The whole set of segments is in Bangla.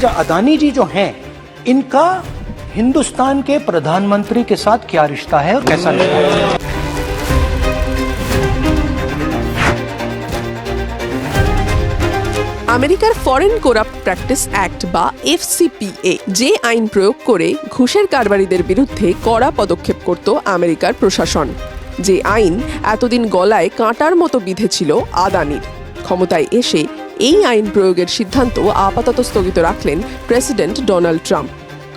जो अदानी जी जो हैं इनका हिंदुस्तान के प्रधानमंत्री के साथ क्या रिश्ता है और कैसा रिश्ता है আমেরিকার ফরেন করাপ্ট প্র্যাকটিস অ্যাক্ট বা এফসিপিএ যে আইন প্রয়োগ করে ঘুষের কারবারিদের বিরুদ্ধে কড়া পদক্ষেপ করত আমেরিকার প্রশাসন যে আইন এতদিন গলায় কাঁটার মতো বিঁধেছিল আদানির ক্ষমতায় এসে এই আইন প্রয়োগের সিদ্ধান্ত আপাতত স্থগিত রাখলেন প্রেসিডেন্ট ডোনাল্ড ট্রাম্প।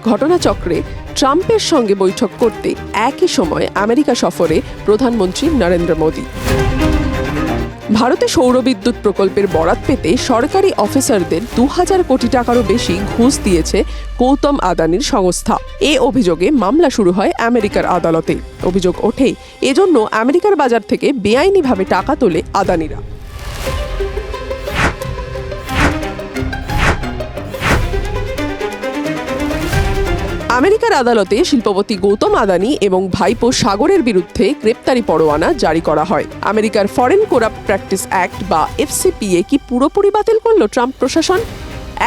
ঘটনাচক্রে ট্রাম্পের সঙ্গে বৈঠক করতে একই সময় আমেরিকা সফরে প্রধানমন্ত্রী নরেন্দ্র মোদী। ভারতে সৌরবিদ্যুৎ প্রকল্পের বরাত পেতে সরকারি অফিসারদের দু হাজার কোটি টাকারও বেশি ঘুষ দিয়েছে গৌতম আদানির সংস্থা। এ অভিযোগে মামলা শুরু হয় আমেরিকার আদালতে। অভিযোগ ওঠে এজন্য আমেরিকার বাজার থেকে বেআইনিভাবে টাকা তোলে আদানিরা। আমেরিকার আদালতে শিল্পপতি গৌতম আদানি এবং ভাইপো সাগরের বিরুদ্ধে গ্রেপ্তারি পরোয়ানা জারি করা হয়। আমেরিকার ফরেন কোরাপ্ট প্র্যাকটিস অ্যাক্ট বা এফসিপিএ কি পুরোপুরি বাতিল করল ট্রাম্প প্রশাসন?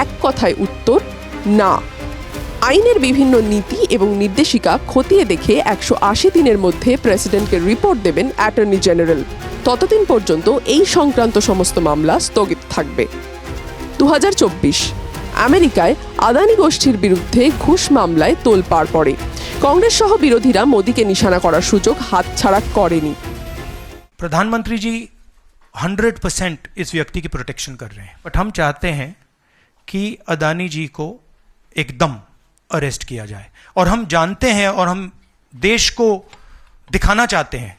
এক কথায় উত্তর, না। আইনের বিভিন্ন নীতি এবং নির্দেশিকা খতিয়ে দেখে একশো আশি দিনের মধ্যে প্রেসিডেন্টকে রিপোর্ট দেবেন অ্যাটর্নি জেনারেল। ততদিন পর্যন্ত এই সংক্রান্ত সমস্ত মামলা স্থগিত থাকবে। দু হাজার চব্বিশ আমেরিকায় আদানি গোষ্ঠীর বিরুদ্ধে ঘুষ মামলায় তোলপাড় পড়ে কংগ্রেস সহ বিরোধীরা মোদীকে নিশানা করার সুযোগ হাতছাড়া করেনি प्रधानमंत्री जी 100 परसेंट इस व्यक्ति की प्रोटेक्शन कर रहे हैं बट हम चाहते हैं कि अदानी जी को एकदम अरेस्ट किया जाए और हम जानते हैं और हम देश को दिखाना चाहते हैं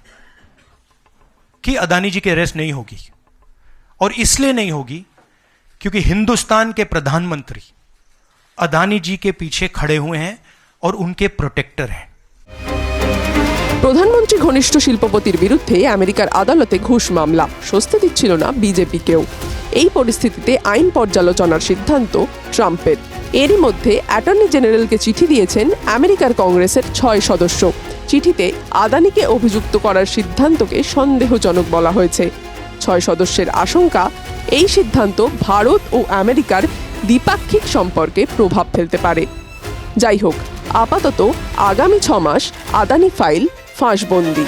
कि अदानी जी की अरेस्ट नहीं होगी और इसलिए नहीं होगी क्योंकि हिंदुस्तान के प्रधानमंत्री अदानी जी के पीछे खड़े हुए हैं और उनके प्रोटेक्टर हैं প্রধানমন্ত্রী ঘনিষ্ঠ শিল্পপতির বিরুদ্ধে আমেরিকার আদালতে ঘুষ মামলা স্বস্তি দিচ্ছিল না বিজেপিকেও এই পরিস্থিতিতে আইন পর্যালোচনার সিদ্ধান্ত ট্রাম্পের এরই মধ্যে অ্যাটর্নি জেনারেলকে চিঠি দিয়েছেন আমেরিকার কংগ্রেসের ছয় সদস্য চিঠিতে আদানিকে অভিযুক্ত করার সিদ্ধান্তকে সন্দেহজনক বলা হয়েছে ছয় সদস্যের আশঙ্কা এই সিদ্ধান্ত ভারত ও আমেরিকার দ্বিপাক্ষিক সম্পর্কে প্রভাব ফেলতে পারে। যাই হোক, আপাতত আগামী ছ মাস আদানি ফাইল ফাঁসবন্দি।